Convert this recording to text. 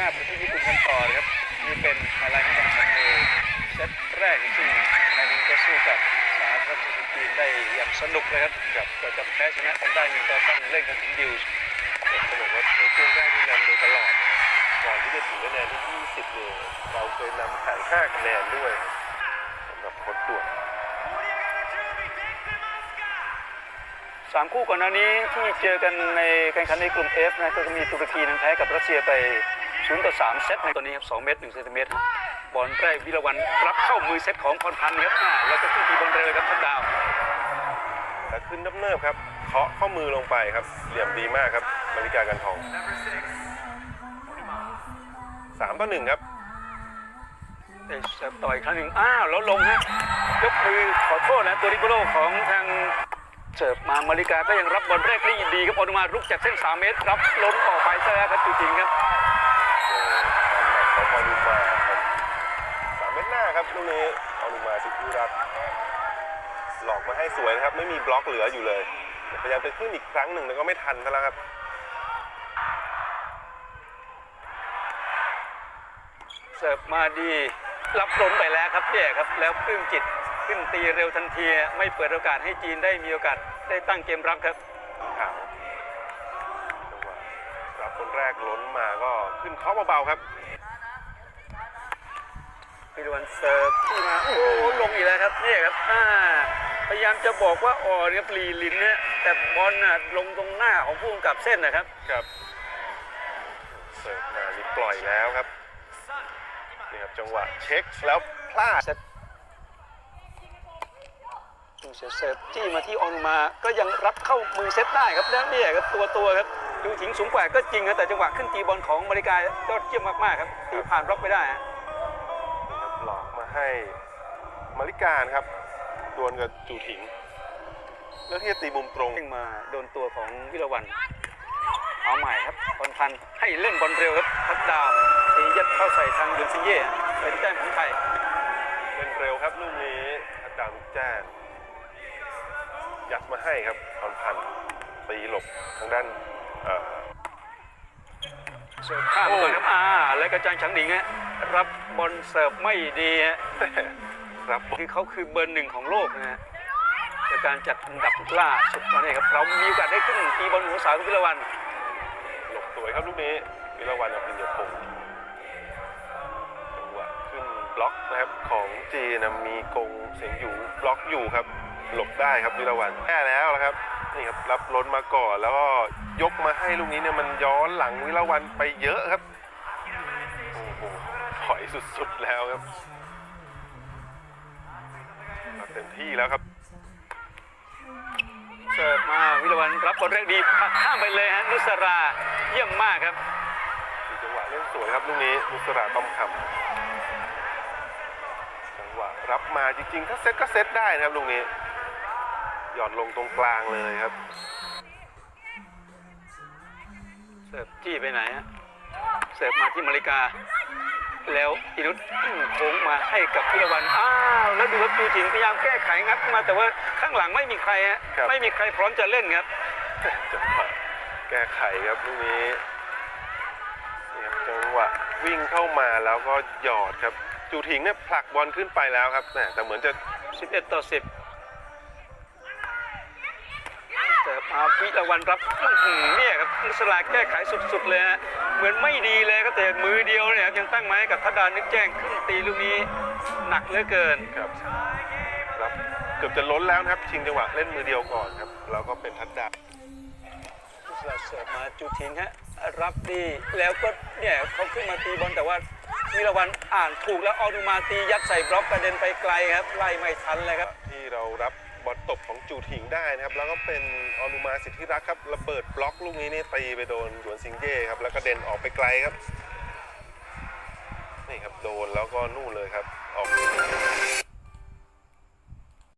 ก้าประเทศญี่ปุ่นกันต่อครับนี่เป็นอะไรที่สำคัญในเซตแรกที่งนิงก็สู้กับสหรัฐอังกฤได้อย่างสนุกเลยครับกับก็จะแพ้ชนะกันได้หนึ่งต่อตั้งเล่นกันถึงดิวส์ผมบอกว่าในช่วงแรกนี่นำโดยตลอดก่อนที่จะถึงคะแนนที่ 20เนี่ยเราเคยนำถ่าย5คะแนนด้วยสำหรับคนด่วนสามคู่ก่อนหน้านี้ที่เจอกันในการแข่งขันในกลุ่ม F นะก็มีตุรกีนั้นแพ้กับรัสเซียไป 0ต่อ3เซตในตัวนี้ครับ2เมตร1เซนติเมตรบอลแรกวิรวันรับเข้ามือเซตของพรพันธ์ครับอ่าแล้วก็ขึ้นตีบอลเร็วครับทัดดาวและขึ้นเนิบๆครับเคาะข้อมือลงไปครับ เหลี่ยมดีมากครับมาริกากันทองสามต่อหนึ่งครับเอ้ยเสิร์ฟต่อยครั้งหนึ่งอ้าวแล้วลงฮะยกมือขอโทษนะตัวริโบโลของทางเสิร์ฟมามาริกาก็ยังรับบอลแรกได้ดีครับออกมาลุกจากเส้น 3 เมตร รับล้มออกไปซะแล้วครับจริงๆครับ ของออนุมาครับสามเมตรหน้า ครับลูกนี้ออนุมาสิทธิรัตน์หลอกมาให้สวยนะครับ ไม่มีบล็อกเหลืออยู่เลย พยายามจะขึ้นอีกครั้งหนึ่งแต่ก็ไม่ทันซะแล้วครับเสิร์ฟมาดี รับล้มไปแล้วครับเนี่ยครับ แล้วปลื้มจิตขึ้นตีเร็วทันที ไม่เปิดโอกาสให้จีนได้มีโอกาสได้ตั้งเกมรับครับขาวจังหวะรับคนแรกล้นมาก็ขึ้นเคาะเบาๆครับ พิรวันเสิร์ฟที่มาโอ้โหลงอีกแล้วครับนี่ครับอ่าพยายามจะบอกว่าอ่อนครับลีลินเนี่ยแต่บอลน่ะลงตรงหน้าของผู้กำกับเส้นนะครับ ครับ เสิร์ฟมานี่ปล่อยแล้วครับนี่ครับจังหวะเช็คแล้วพลาดเซตเสิร์ฟจี้มาที่ออนุมาก็ยังรับเข้ามือเซตได้ครับแล้วเนี่ยครับตัวตัวครับดูถิงสูงกว่าก็จริงครับแต่จังหวะขึ้นตีบอลของมาริกายอดเยี่ยมมากๆครับตีผ่านบล็อกไปได้ฮะ มาให้มาริการครับดวลกับจูถิงเลือกที่จะตีมุมตรงเพ่งมาโดนตัวของวิรวันเอาใหม่ครับบอลพันให้เล่นบอลเร็วครับทัดดาวตียัดเข้าใส่ทางยุนซิเย่เป็นแต้มของไทยเล่นเร็วครับลูกนี้ทัดดาวลูกแจ้งยัดมาให้ครับพรพันธ์ตีหลบทางด้านเอ่อเสิร์ฟข้ามมาก่อนครับอ่าแล้วก็จางฉังหนิงฮะ รับบอลเสิร์ฟไม่ดีฮะรับคือเขาคือเบอร์หนึ่งของโลกนะฮะในการจัดอันดับล่าสุดตอนนี้ครับเรามีโอกาสได้ขึ้นตีบอลหัวสาวกับวิรวันหลบสวยครับลูกนี้วิรวันอภิญญพงศ์จังหวะขึ้นบล็อกนะครับของจีนนะมีกงเสียงอยู่บล็อกอยู่ครับ หลบได้ครับวิรวันแค่แล้วนะครับนี่ครับรับล้นมาก่อนแล้วก็ยกมาให้ลูกนี้เนี่ยมันย้อนหลังวิรวันไปเยอะครับ อยสุดๆแล้วครับเต็มที่แล้วครับเสิร์ฟมาวิรวันรับบอลแรกดีปักข้ามไปเลยฮะนุสราเยี่ยมมากครับสี่จังหวะเล่นสวยครับลูกนี้นุสราต้อมคำจังหวะรับมาจริงๆ ถ้าเซตก็เซตได้นะครับลูกนี้หย่อนลงตรงกลางเลยครับเสิร์ฟจี้ไปไหนฮะเสิร์ฟมาที่มาริกา แล้วอินุตโค้งมาให้กับพิรวันอ้าวแล้วดูครับจูจิงพยายามแก้ไขงัดมาแต่ว่าข้างหลังไม่มีใครฮะครับ ไม่มีใครพร้อมจะเล่นครับจังหวะแก้ไขครับลูกนี้นี่ครับจังหวะวิ่งเข้ามาแล้วก็หยอดครับ จูถิงเนี่ยผลักบอลขึ้นไปแล้วครับแหม่แต่เหมือนจะ11 ต่อ 10เสิร์ฟมาวิรวันรับอื้อหือเนี่ยครับนุสลาแก้ไขสุดๆเลยฮะ เหมือนไม่ดีเลยครับแต่มือเดียวเนี่ยครับยังตั้งไม้กับทัดดานึกแจ้งขึ้นตีลูกนี้หนักเหลือเกินครับรับเกือบจะล้นแล้วนะครับ ชิงจังหวะเล่นมือเดียวก่อนครับ แล้วก็เป็นทัดดาวนุสลาเสิร์ฟมาจูทิงฮะรับดีแล้วก็เนี่ยเขาขึ้นมาตีบอลแต่ว่าวิรวันอ่านถูกแล้วเอาดูมาตียัดใส่บล็อกกระเด็นไปไกลครับไล่ไม่ทันเลยครับ ที่เรารับ บอลตบของจูถิงได้นะครับ แล้วก็เป็นออนุมาสิทธิรักครับระเบิดบล็อกลูกนี้นี่ตีไปโดนหยวนซิงเย่ครับแล้วก็เด่นออกไปไกลครับนี่ครับโดนแล้วก็นู่นเลยครับออก